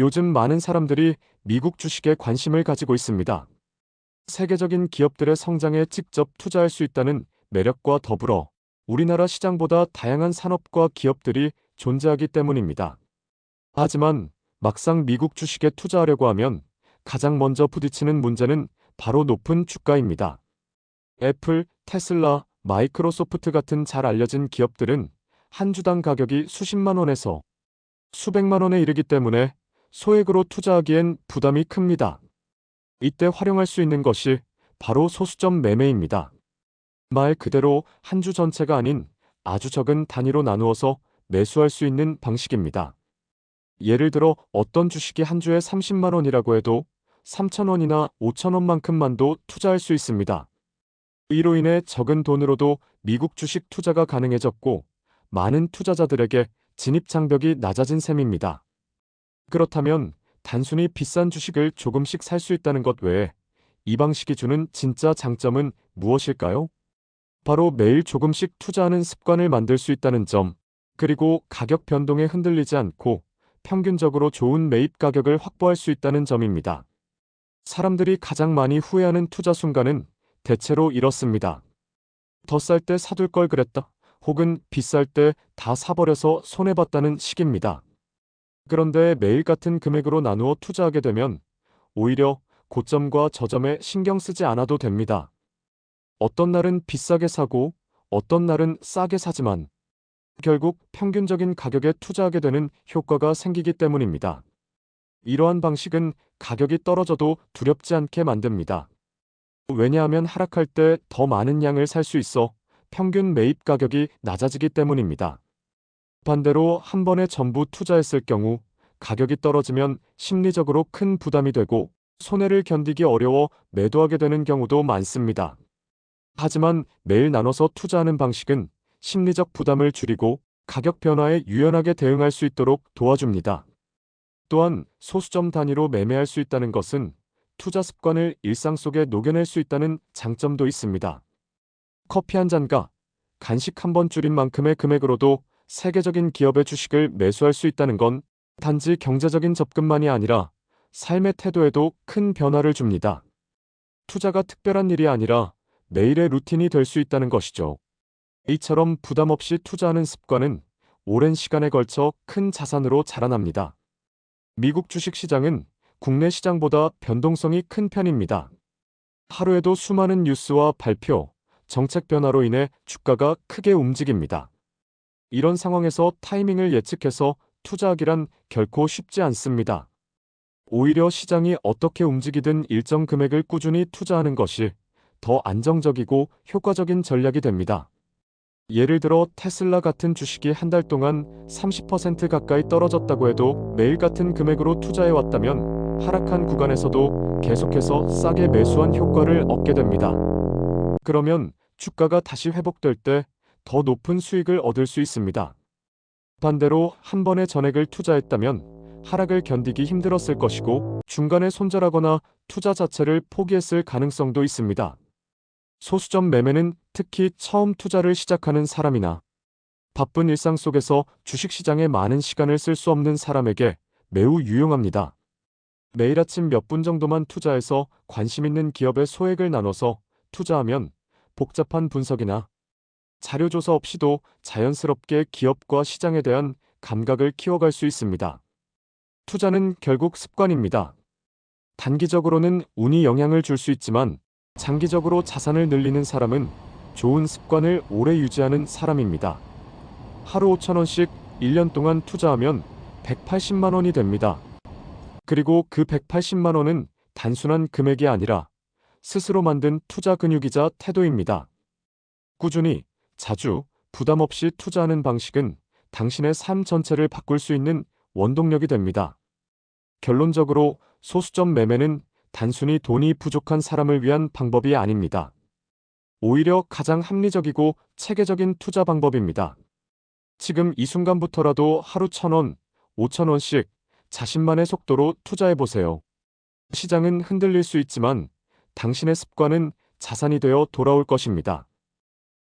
요즘 많은 사람들이 미국 주식에 관심을 가지고 있습니다. 세계적인 기업들의 성장에 직접 투자할 수 있다는 매력과 더불어 우리나라 시장보다 다양한 산업과 기업들이 존재하기 때문입니다. 하지만 막상 미국 주식에 투자하려고 하면 가장 먼저 부딪히는 문제는 바로 높은 주가입니다. 애플, 테슬라, 마이크로소프트 같은 잘 알려진 기업들은 한 주당 가격이 수십만 원에서 수백만 원에 이르기 때문에 소액으로 투자하기엔 부담이 큽니다. 이때 활용할 수 있는 것이 바로 소수점 매매입니다. 말 그대로 한 주 전체가 아닌 아주 적은 단위로 나누어서 매수할 수 있는 방식입니다. 예를 들어 어떤 주식이 한 주에 30만 원이라고 해도 3천 원이나 5천 원만큼만도 투자할 수 있습니다. 이로 인해 적은 돈으로도 미국 주식 투자가 가능해졌고 많은 투자자들에게 진입 장벽이 낮아진 셈입니다. 그렇다면 단순히 비싼 주식을 조금씩 살 수 있다는 것 외에 이 방식이 주는 진짜 장점은 무엇일까요? 바로 매일 조금씩 투자하는 습관을 만들 수 있다는 점, 그리고 가격 변동에 흔들리지 않고 평균적으로 좋은 매입 가격을 확보할 수 있다는 점입니다. 사람들이 가장 많이 후회하는 투자 순간은 대체로 이렇습니다. 더 쌀 때 사둘 걸 그랬다. 혹은 비쌀 때 다 사버려서 손해봤다는 식입니다. 그런데 매일 같은 금액으로 나누어 투자하게 되면 오히려 고점과 저점에 신경 쓰지 않아도 됩니다. 어떤 날은 비싸게 사고 어떤 날은 싸게 사지만 결국 평균적인 가격에 투자하게 되는 효과가 생기기 때문입니다. 이러한 방식은 가격이 떨어져도 두렵지 않게 만듭니다. 왜냐하면 하락할 때 더 많은 양을 살 수 있어 평균 매입 가격이 낮아지기 때문입니다. 반대로 한 번에 전부 투자했을 경우 가격이 떨어지면 심리적으로 큰 부담이 되고 손해를 견디기 어려워 매도하게 되는 경우도 많습니다. 하지만 매일 나눠서 투자하는 방식은 심리적 부담을 줄이고 가격 변화에 유연하게 대응할 수 있도록 도와줍니다. 또한 소수점 단위로 매매할 수 있다는 것은 투자 습관을 일상 속에 녹여낼 수 있다는 장점도 있습니다. 커피 한 잔과 간식 한 번 줄인 만큼의 금액으로도 세계적인 기업의 주식을 매수할 수 있다는 건 단지 경제적인 접근만이 아니라 삶의 태도에도 큰 변화를 줍니다. 투자가 특별한 일이 아니라 매일의 루틴이 될 수 있다는 것이죠. 이처럼 부담 없이 투자하는 습관은 오랜 시간에 걸쳐 큰 자산으로 자라납니다. 미국 주식 시장은 국내 시장보다 변동성이 큰 편입니다. 하루에도 수많은 뉴스와 발표, 정책 변화로 인해 주가가 크게 움직입니다. 이런 상황에서 타이밍을 예측해서 투자하기란 결코 쉽지 않습니다. 오히려 시장이 어떻게 움직이든 일정 금액을 꾸준히 투자하는 것이 더 안정적이고 효과적인 전략이 됩니다. 예를 들어 테슬라 같은 주식이 한 달 동안 30% 가까이 떨어졌다고 해도 매일 같은 금액으로 투자해 왔다면 하락한 구간에서도 계속해서 싸게 매수한 효과를 얻게 됩니다. 그러면 주가가 다시 회복될 때 더 높은 수익을 얻을 수 있습니다. 반대로 한 번에 전액을 투자했다면 하락을 견디기 힘들었을 것이고 중간에 손절하거나 투자 자체를 포기했을 가능성도 있습니다. 소수점 매매는 특히 처음 투자를 시작하는 사람이나 바쁜 일상 속에서 주식시장에 많은 시간을 쓸 수 없는 사람에게 매우 유용합니다. 매일 아침 몇 분 정도만 투자해서 관심 있는 기업의 소액을 나눠서 투자하면 복잡한 분석이나 자료조사 없이도 자연스럽게 기업과 시장에 대한 감각을 키워갈 수 있습니다. 투자는 결국 습관입니다. 단기적으로는 운이 영향을 줄 수 있지만 장기적으로 자산을 늘리는 사람은 좋은 습관을 오래 유지하는 사람입니다. 하루 5천원씩 1년 동안 투자하면 180만원이 됩니다. 그리고 그 180만원은 단순한 금액이 아니라 스스로 만든 투자 근육이자 태도입니다. 꾸준히, 자주, 부담 없이 투자하는 방식은 당신의 삶 전체를 바꿀 수 있는 원동력이 됩니다. 결론적으로 소수점 매매는 단순히 돈이 부족한 사람을 위한 방법이 아닙니다. 오히려 가장 합리적이고 체계적인 투자 방법입니다. 지금 이 순간부터라도 하루 천 원, 오천 원씩 자신만의 속도로 투자해보세요. 시장은 흔들릴 수 있지만 당신의 습관은 자산이 되어 돌아올 것입니다.